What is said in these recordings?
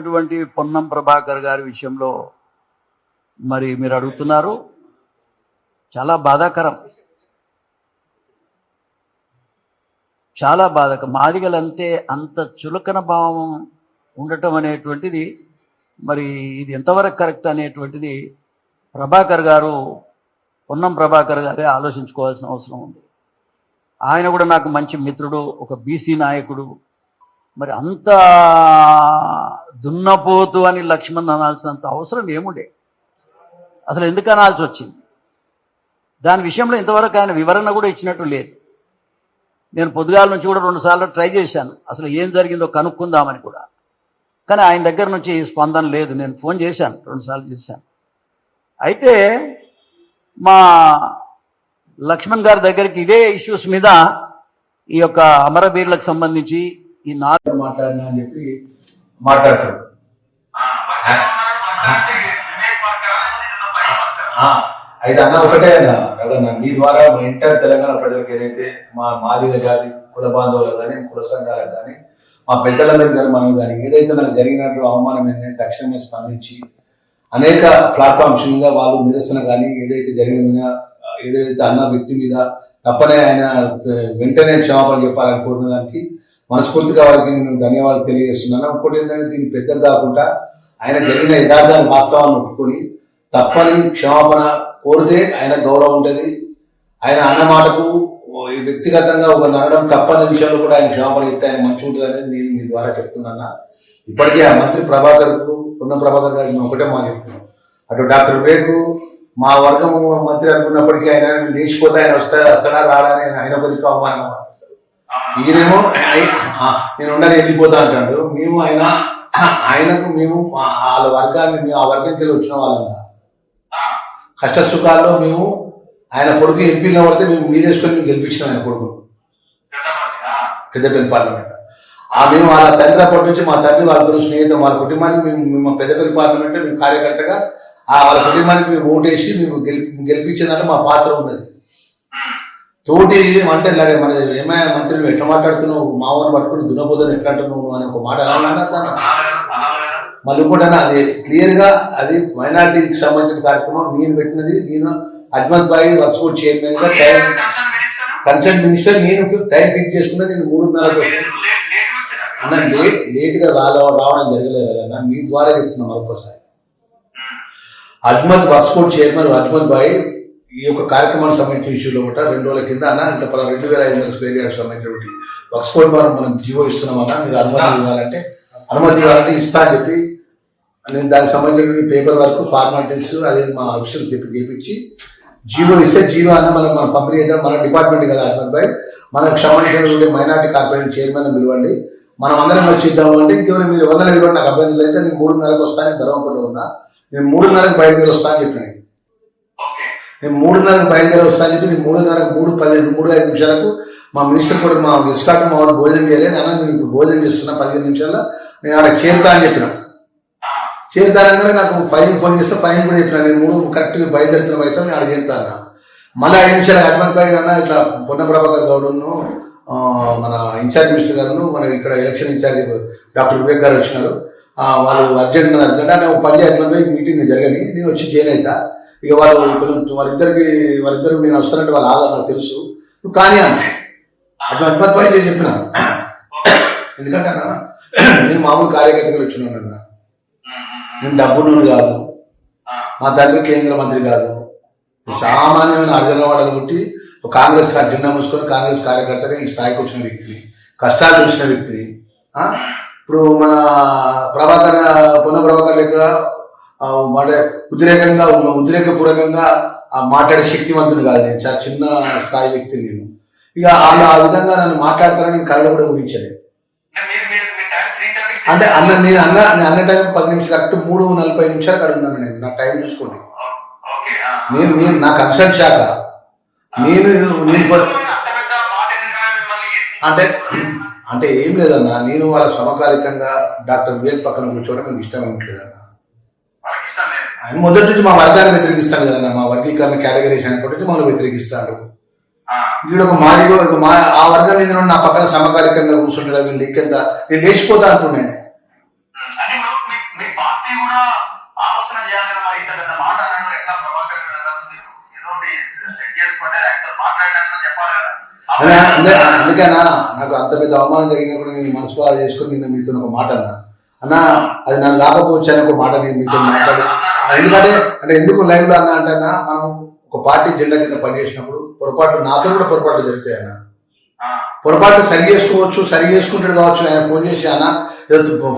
ఉన్నటువంటి పొన్నం ప్రభాకర్ గారి విషయంలో మరి మీరు అడుగుతున్నారు. చాలా బాధాకరం. చాలా బాధక మాదిగలంతే అంత చులకన భావం ఉండటం అనేటువంటిది మరి ఇది ఎంతవరకు కరెక్ట్ అనేటువంటిది ప్రభాకర్ గారు పొన్నం ప్రభాకర్ గారే ఆలోచించుకోవాల్సిన అవసరం ఉంది. ఆయన కూడా నాకు మంచి మిత్రుడు ఒక బీసీ నాయకుడు. మరి అంత దున్నపోతు అని లక్ష్మణ్ అనాల్సినంత అవసరం ఏముండే? అసలు ఎందుకు అనాల్సి వచ్చింది? దాని విషయంలో ఇంతవరకు ఆయన వివరణ కూడా ఇచ్చినట్టు లేదు. నేను పొద్దుగాల నుంచి కూడా రెండుసార్లు ట్రై చేశాను. అసలు ఏం జరిగిందో కనుక్కుందామని కూడా. కానీ ఆయన దగ్గర నుంచి స్పందన లేదు. నేను ఫోన్ చేశాను రెండుసార్లు చేశాను. అయితే మా లక్ష్మణ్ గారి దగ్గరికి ఇదే ఇష్యూస్ మీద ఈ యొక్క అమరవీరులకు సంబంధించి ఈ నాలుగు మాట్లాడినా అని చెప్పి మాట్లాడతాడు అయితే అన్న ఒకటే అన్న మీ ద్వారా మా ఎంటైర్ తెలంగాణ ప్రజలకు ఏదైతే మా మాదిగ జాతి కుల బాంధవులకు కానీ కుల సంఘాలకు కానీ మా పెద్దలందరికీ కానీ మనం కానీ ఏదైతే నాకు జరిగినట్టు అవమానం ఏంటంటే తక్షణమే స్పందించి అనేక ప్లాట్ఫామ్స్ మీద వాళ్ళు నిరసన కానీ ఏదైతే జరిగిన మీద ఏదైతే అన్న వ్యక్తి మీద తప్పనే ఆయన వెంటనే క్షమాపణ చెప్పాలని కోరిన దానికి మనస్ఫూర్తిగా వారికి నేను ధన్యవాదాలు తెలియజేస్తున్నాను. ఇంకోటి ఏంటంటే దీన్ని పెద్దగా కాకుండా ఆయన జరిగిన యథార్థాన్ని వాస్తవాన్ని ఒప్పుకొని తప్పని క్షమాపణ కోరితే ఆయన గౌరవం ఉంటుంది. ఆయన అన్న మాటకు ఈ వ్యక్తిగతంగా ఒక నడడం తప్పని విషయంలో కూడా ఆయన క్షమాపణ ఇస్తే ఆయన మంచి ఉంటుంది అనేది నేను మీ ద్వారా చెప్తున్నా ఇప్పటికే ఆ మంత్రి ప్రభాకర్ ఉన్న ప్రభాకర్ గారికి నేను ఒకటే మాట చెప్తున్నాను. అటు డాక్టర్ వివేక్ మా వర్గం మంత్రి అనుకున్నప్పటికీ ఆయన లేచిపోతే ఆయన వస్తా వస్తాడా రాడా అని ఆయన కొద్దిగా అవమానం. ఈయనేమో నేను ఉండాలి వెళ్ళిపోతా అంటాడు. మేము ఆయన ఆయనకు మేము వాళ్ళ వర్గాన్ని మేము ఆ వర్గంకి వెళ్ళి వచ్చిన వాళ్ళంగా కష్ట సుఖాల్లో మేము ఆయన కొడుకు ఎంపీలో పడితే మేము మీదేసుకొని మేము గెలిపించినాం ఆయన కొడుకు. పెద్దపల్లి పార్లమెంట్. ఆ మేము వాళ్ళ తండ్రి అప్పటి నుంచి మా తండ్రి వాళ్ళతో స్నేహితులు వాళ్ళ కుటుంబానికి మేము మేము పెద్దపల్లి పార్లమెంట్లో మేము కార్యకర్తగా ఆ వాళ్ళ కుటుంబానికి మేము ఓటేసి మేము గెలిపి గెలిపించిందంటే మా పాత్ర ఉన్నది. తోటి అంటే ఇలాగే మన ఏమైనా మంత్రి ఎట్లా మాట్లాడుతున్నావు? మామూలు పట్టుకుని దున్నపోదని ఎట్లా అంటున్నావు అని ఒక మాట అనాలన్నా దాన్ని మళ్ళీ కూడా అది క్లియర్గా అది మైనార్టీకి సంబంధించిన కార్యక్రమం. నేను పెట్టినది నేను అజ్మత్ బాయ్ వర్క్స్పోర్ట్ చైర్మన్గా టైం కన్సల్ట్ మినిస్టర్ నేను టైం ఫిక్స్ చేసుకున్నా నేను మూడున్నరకు అన్న లేట్ లేట్గా రాలో రావడం జరగలేదు కదా మీ ద్వారా చెప్తున్నా మరొకసారి అజ్మత్ వర్క్స్పోర్ట్ చైర్మన్ అజ్మత్ బాయ్ ఈ యొక్క కార్యక్రమానికి సంబంధించిన ఇష్యూలో కూడా రెండు రోజుల కింద అన్న ఇంకా పలా రెండు వేల ఐదు వందల స్క్వేర్ యార్డ్స్ సంబంధించినటువంటి వర్క్స్పోర్ట్ ద్వారా మనం జీవో ఇస్తున్నామన్నా మీరు అనుమతి ఇవ్వాలంటే అనుమతి ఇవ్వాలంటే ఇస్తా అని చెప్పి నేను దానికి సంబంధించినటువంటి పేపర్ వర్క్ ఫార్మాలిటీస్ అదే మా ఆఫీసర్ చెప్పి చేపించి జీవో ఇస్తే జీవో అన్న మనం మన పంపిణీ చేద్దాం. మన డిపార్ట్మెంట్ కదా అహ్మద్ భాయ్. మనకు సంబంధించినటువంటి మైనార్టీ కార్పొరేషన్ చైర్మన్ పిలవండి. మనం అందరం వచ్చి ఇద్దాము అంటే ఇంకెవరు మీరు వందల ఇవ్వండి నాకు అభ్యర్థి లేదు నేను మూడున్నరకు వస్తాను ధర్మపురంలో ఉన్నా. నేను మూడున్నరకు బయలుదేరి వస్తా అని చెప్పిన నేను మూడున్నరకు బయలుదేరి వస్తా చెప్పి నేను మూడున్నరకు మూడు పదిహేను మూడు ఐదు నిమిషాలకు మా మినిస్టర్ కూడా మా ఎస్కాట్ మా వాళ్ళు భోజనం చేయలేదు అన్న నేను ఇప్పుడు భోజనం చేస్తున్నా పదిహేను నిమిషాల్లో. నేను ఆడ చేరుతా అని చెప్పిన. చేరుతానగానే నాకు ఫైన్ ఫోన్ చేస్తే ఫైన్ కూడా చెప్పిన. నేను మూడు కరెక్ట్గా బయలుదేరుతున్న వయసు నేను ఆడ చేరుతా అన్న. మళ్ళీ ఐదు నిమిషాలు హనుమంత్ పై అన్న ఇట్లా పొన్న ప్రభాకర్ గౌడ్ను మన ఇన్ఛార్జ్ మినిస్టర్ గారును మన ఇక్కడ ఎలక్షన్ ఇన్ఛార్జ్ డాక్టర్ వివేక్ గారు వచ్చినారు. వాళ్ళు అర్జెంట్ అర్జెంట్ అంటే ఒక పది హనుమంత్ మీటింగ్ జరగని నేను వచ్చి చేయలేదా ఇక వాళ్ళు కొంచెం వాళ్ళిద్దరికి వాళ్ళిద్దరు నేను వస్తానంటే వాళ్ళు ఆగా నాకు తెలుసు. నువ్వు కానీ అన్న. అటు హనుమంత్ భాయ్ నేను చెప్పిన. ఎందుకంటే అన్న నేను మామూలు కార్యకర్తగా వచ్చినాను అన్న. నేను డబ్బును కాదు. మా తండ్రి కేంద్ర మంత్రి కాదు. సామాన్యమైన అర్జనవాడలు పుట్టి ఒక కాంగ్రెస్ కా- జెండా మూసుకొని కాంగ్రెస్ కార్యకర్తగా ఈ స్థాయికి వచ్చిన వ్యక్తిని కష్టాలు చూసిన వ్యక్తిని ఇప్పుడు మన ప్రభాకర్ పునః ప్రభాకర్ లెక్క మాట ఉద్రేకంగా ఉన్న- ఉద్రేకపూర్వకంగా ఆ మాట్లాడే శక్తివంతుడు కాదు నేను. చాలా చిన్న స్థాయి వ్యక్తిని నేను. ఇక వాళ్ళు ఆ విధంగా నన్ను మాట్లాడతారని నేను కళ్ళు కూడా ఊహించలేదు. అంటే అన్న నేను అన్న నేను అన్న టైం పది నిమిషాలు కరెక్ట్ మూడు నలభై నిమిషాలు అక్కడ ఉన్నాను నేను. నా టైం చూసుకోండి. నేను నేను నా కన్సల్ట్ శాఖ. నేను అంటే అంటే ఏం లేదన్న నేను వాళ్ళ సమకాలికంగా డాక్టర్ వివేక్ పక్కన కూర్చోవడం నాకు ఇష్టం ఏమిట్లేదన్న ఆయన మొదటి నుంచి మా వర్గాన్ని వ్యతిరేకిస్తాడు కదా మా వర్గీకరణ కేటగిరీస్ ఒకటి మనం వ్యతిరేకిస్తాడు. వీడు ఒక మాదిగో ఒక మా ఆ వర్గం మీద నా పక్కన సమకాలికంగా కూర్చుంటాడు వీళ్ళు దిక్కంత నేను లేచిపోతా అనుకున్నాను అందుకేనా నాకు అంత పెద్ద అవమానం జరిగినప్పుడు నేను మనసు చేసుకుని నేను మీతో ఒక మాట అన్నా. అన్నా అది నన్ను లాకపోవచ్చు అని ఒక మాట నేను మీతో మాట్లాడే ఎందుకంటే అంటే ఎందుకు లైవ్లో అన్నా అంటే అన్నా మనం ఒక పార్టీ జెండా కింద పనిచేసినప్పుడు పొరపాటు నాతో కూడా పొరపాటు జరుగుతాయి అన్న. పొరపాటు సరి చేసుకోవచ్చు సరి చేసుకుంటాడు కావచ్చు ఆయన ఫోన్ చేసి అన్న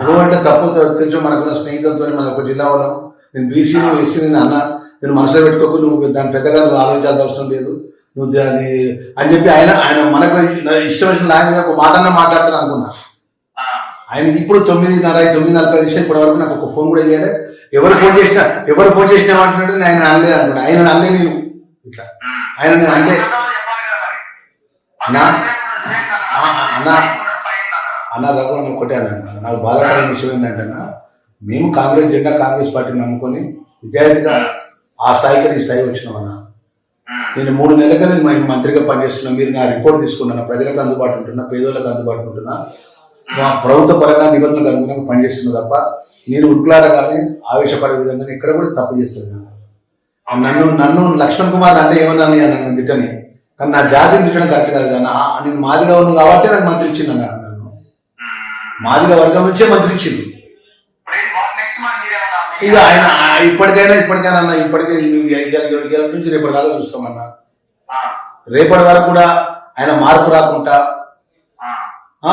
ఫ్లో అంటే తప్పు తెలుసు మనకున్న స్నేహితులతో మన ఒక జిల్లా వాళ్ళం. నేను బీసీని ఎస్సీని అన్న నేను మనసులో పెట్టుకోకు నువ్వు దాని పెద్దగా నువ్వు ఆలోచించాల్సిన అవసరం లేదు. నువ్వు అది అని చెప్పి ఆయన ఆయన మనకు ఇష్టం వచ్చిన లాంగ్వేజ్ ఒక మాట అన్న మాట్లాడుతాను అనుకున్నా. ఆయన ఇప్పుడు తొమ్మిదిన్నర తొమ్మిది నలభై నిమిషాలు ఇప్పటి వరకు నాకు ఒక ఫోన్ కూడా చేయలే. ఎవరు ఫోన్ చేసినా ఎవరు ఫోన్ చేసినా అంటున్నాడు ఆయన అనలేదు అనమాట ఆయన అనలే నేను ఇట్లా. ఆయన నేను అనలే. అన్నా, అన్నా, అన్నా, అన్న రఘు అని ఒకటే అన్నాడు. నాకు బాధాకరమైన విషయం ఏంటంటే అన్న, మేము కాంగ్రెస్ జెండా కాంగ్రెస్ పార్టీని నమ్ముకొని విద్యార్థిగా ఆ స్థాయికి ఈ స్థాయి వచ్చినామన్నా నేను మూడు నెలలుగా నేను మంత్రిగా పనిచేస్తున్నా. మీరు నా రిపోర్ట్ తీసుకున్నాను ప్రజలకు అందుబాటు ఉంటున్నా పేదోళ్ళకి అందుబాటు ఉంటున్నా. మా ప్రభుత్వ పరంగా నిబంధనలకు అనుగుణంగా పనిచేస్తున్నా తప్ప నేను ఉట్లాడగానే ఆవేశపడే విధంగా ఇక్కడ కూడా తప్పు చేస్తుంది నన్ను నన్ను లక్ష్మణ్ కుమార్ అంటే ఏమన్నా నన్ను తిట్టని కానీ నా జాతిని తిట్టడం కరెక్ట్ కాదు కానీ నేను మాదిగా ఉన్నాను కాబట్టి నాకు మంత్రి ఇచ్చింది అన్న నన్ను. మాదిగా వర్గం నుంచే మంత్రి ఇచ్చింది ఇక ఆయన ఇప్పటికైనా ఇప్పటికైనా అన్న ఇప్పటికే నువ్వు ఇవాళ- నుంచి రేపటి దాకా చూస్తామన్నా. రేపటి వరకు కూడా ఆయన మార్పు రాకుండా ఆ,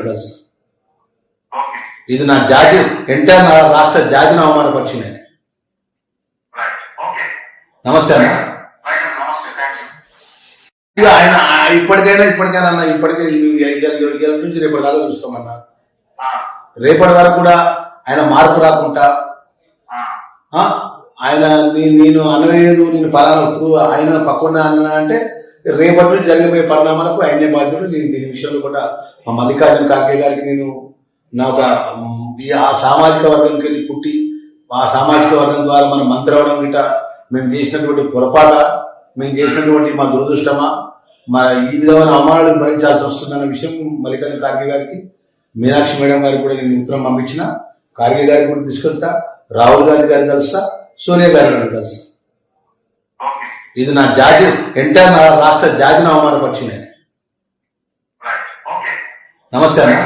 కలుస్తా ఓకే. ఇది నా జాతి ఎంటైర్ నా రాష్ట్ర జాతిని. రైట్ ఓకే నమస్తే అన్న. ఆయన ఇప్పటికైనా ఇప్పటికైనా అన్న ఇప్పటికే నుంచి రేపటి దాకా చూస్తామన్నా. రేపటి వరకు కూడా ఆయన మార్పు రాకుండా ఆయన నేను అనలేదు నేను పలానా ఆయన పక్కన అన్నా అంటే రేపటి నుంచి జరిగిపోయే పరిణామాలకు ఆయనే బాధ్యుడు. నేను దీని విషయంలో కూడా మా మల్లికార్జున ఖార్గే గారికి నేను నా ఒక ఈ ఆ సామాజిక వర్గంకి వెళ్ళి పుట్టి ఆ సామాజిక వర్గం ద్వారా మనం మంత్రి అవడం మేము చేసినటువంటి పొరపాట మేము చేసినటువంటి మా దురదృష్టమా మా ఈ విధమైన అవమానాలు భరించాల్సి వస్తుందన్న విషయం మల్లికార్జున ఖార్గే గారికి మీనాక్షి మేడం గారికి కూడా నేను ఉత్తరం పంపించిన. ఖార్గే గారికి కూడా తీసుకెళ్తా రాహుల్ గాంధీ గారిని కలుస్తా సోనియా గారిని కలుస్తా. ఇది నా జాతి ఎంటైర్ నా రాష్ట్ర అవమానపరిచింది ఆయన. రైట్ ఓకే నమస్తే అన్న.